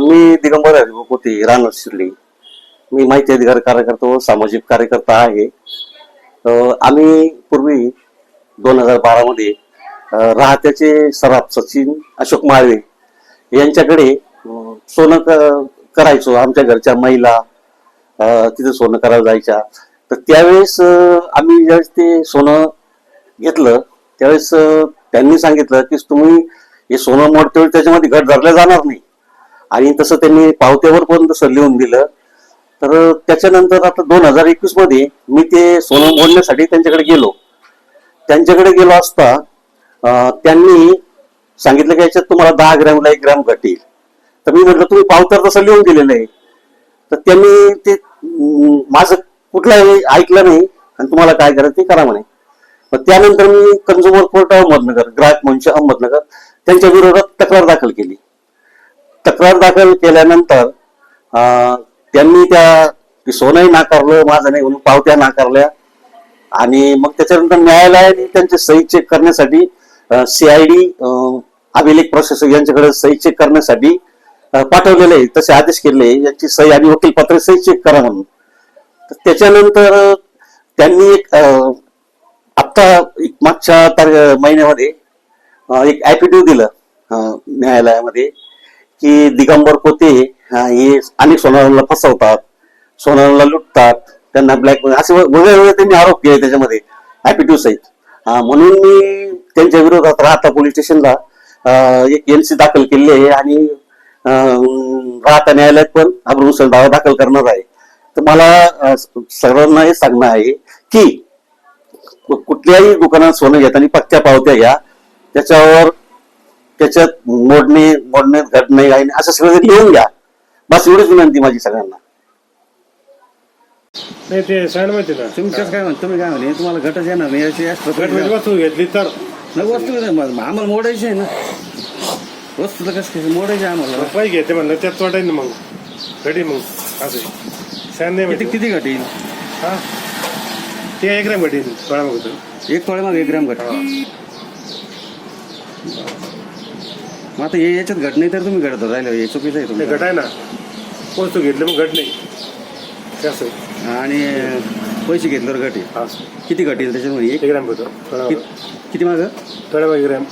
मी दिगंबर हरिभाऊ होते राहणार शिर्डी. मी माहिती अधिकार कार्यकर्ता व सामाजिक कार्यकर्ता आहे. आम्ही पूर्वी दोन हजार बारामध्ये राहत्याचे सराफ सचिन अशोक माळवे यांच्याकडे सोनं क- करायचो आमच्या घरच्या महिला तिथे सोनं करायला जायच्या. तर त्यावेळेस आम्ही ज्यावेळेस ते सोनं घेतलं त्यावेळेस त्यांनी सांगितलं की तुम्ही हे सोनं मोडते त्याच्यामध्ये घट धरल्या जाणार नाही. आणि तसं त्यांनी पावत्यावर पण तसं लिहून दिलं. तर त्याच्यानंतर आता दोन हजार एकवीसमध्ये मी ते सोनं बोलण्यासाठी त्यांच्याकडे गेलो. त्यांच्याकडे गेलो असता त्यांनी सांगितलं की याच्यात तुम्हाला दहा ग्रॅमला एक ग्रॅम घटेल. तर मी म्हटलं तुम्ही पावत्यावर तसं लिहून दिलेलं आहे. तर त्यांनी ते माझं कुठलंही ऐकलं नाही आणि तुम्हाला काय करायचं ते करा म्हणे. मग त्यानंतर मी कंझ्युमर कोर्ट अहमदनगर ग्राहक मंच अहमदनगर त्यांच्या विरोधात तक्रार दाखल केली. तक्रार दाखल केल्यानंतर त्यांनी त्या सोनंही नाकारलं माझं नाही म्हणून पावत्या नाकारल्या. आणि मग त्याच्यानंतर न्यायालयाने त्यांचे सही चेक करण्यासाठी सीआयडी अभिलेख प्रशासक यांच्याकडे सही चेक करण्यासाठी पाठवलेले आहे तसे आदेश केले. यांची सही आणि वकीलपत्र सही चेक करा म्हणून. तर त्याच्यानंतर त्यांनी एक आत्ता एक मागच्या तार- महिन्यामध्ये एक ऍफिडेव्हिट दिलं न्यायालयामध्ये. की दिगंबर पोते हे अनेक सोनारांना फसवतात सोनारांना लुटतात त्यांना ब्लॅक असे वेगळे वेगळे त्यांनी आरोप केले त्याच्यामध्ये हॅपी सहित अं, म्हणून मी त्यांच्या विरोधात राहता पोलीस स्टेशनला एक एक एनसी दाखल केली आहे आणि राहता न्यायालयात पण अग्रनुसर दावा दाखल करणार आहे. तर मला सर्वांना हे सांगणं आहे की कुठल्याही दुकानात सोनं घेताना पक्क्या पावत्या घ्या. त्याच्यावर त्याच्यात मोडणे मोडणे घडणे काही नाही. असं सगळं लिहून घ्या. बस एवढीच विनंती माझी सगळ्यांना. नाही ते सांग माहिती ना. तुम्ही कसं काय म्हणता? तुम्ही काय म्हणे तुम्हाला घटच येणार नाही. याची extra घट म्हणजे नाही वस्तू घेतली तर. वस्तू नाही, मग आम्हाला मोडायची आहे ना. वस्तू तर कसं कसं मोडायची आहे आम्हाला. रुपये घेते म्हणलं त्यात तोडाय ना मग. घडी मग. असं. सांग नाही किती माहिती किती घट येईल? हा? ते एक घटी मग एक तोळे मागे एक ग्रॅम घट. मग आता हे याच्यात घट नाही तर तुम्ही घडत राहिलं हे चुकीचं आहे तुमचं. घट आहे ना. वस्तू घेतली मग घट नाही. असं आणि पैसे घेतल्यावर घट आहे. हा किती घट येईल त्याच्यामध्ये? एक? एक ग्रॅम होतं. किती मागं? थोडा मग ग्रॅम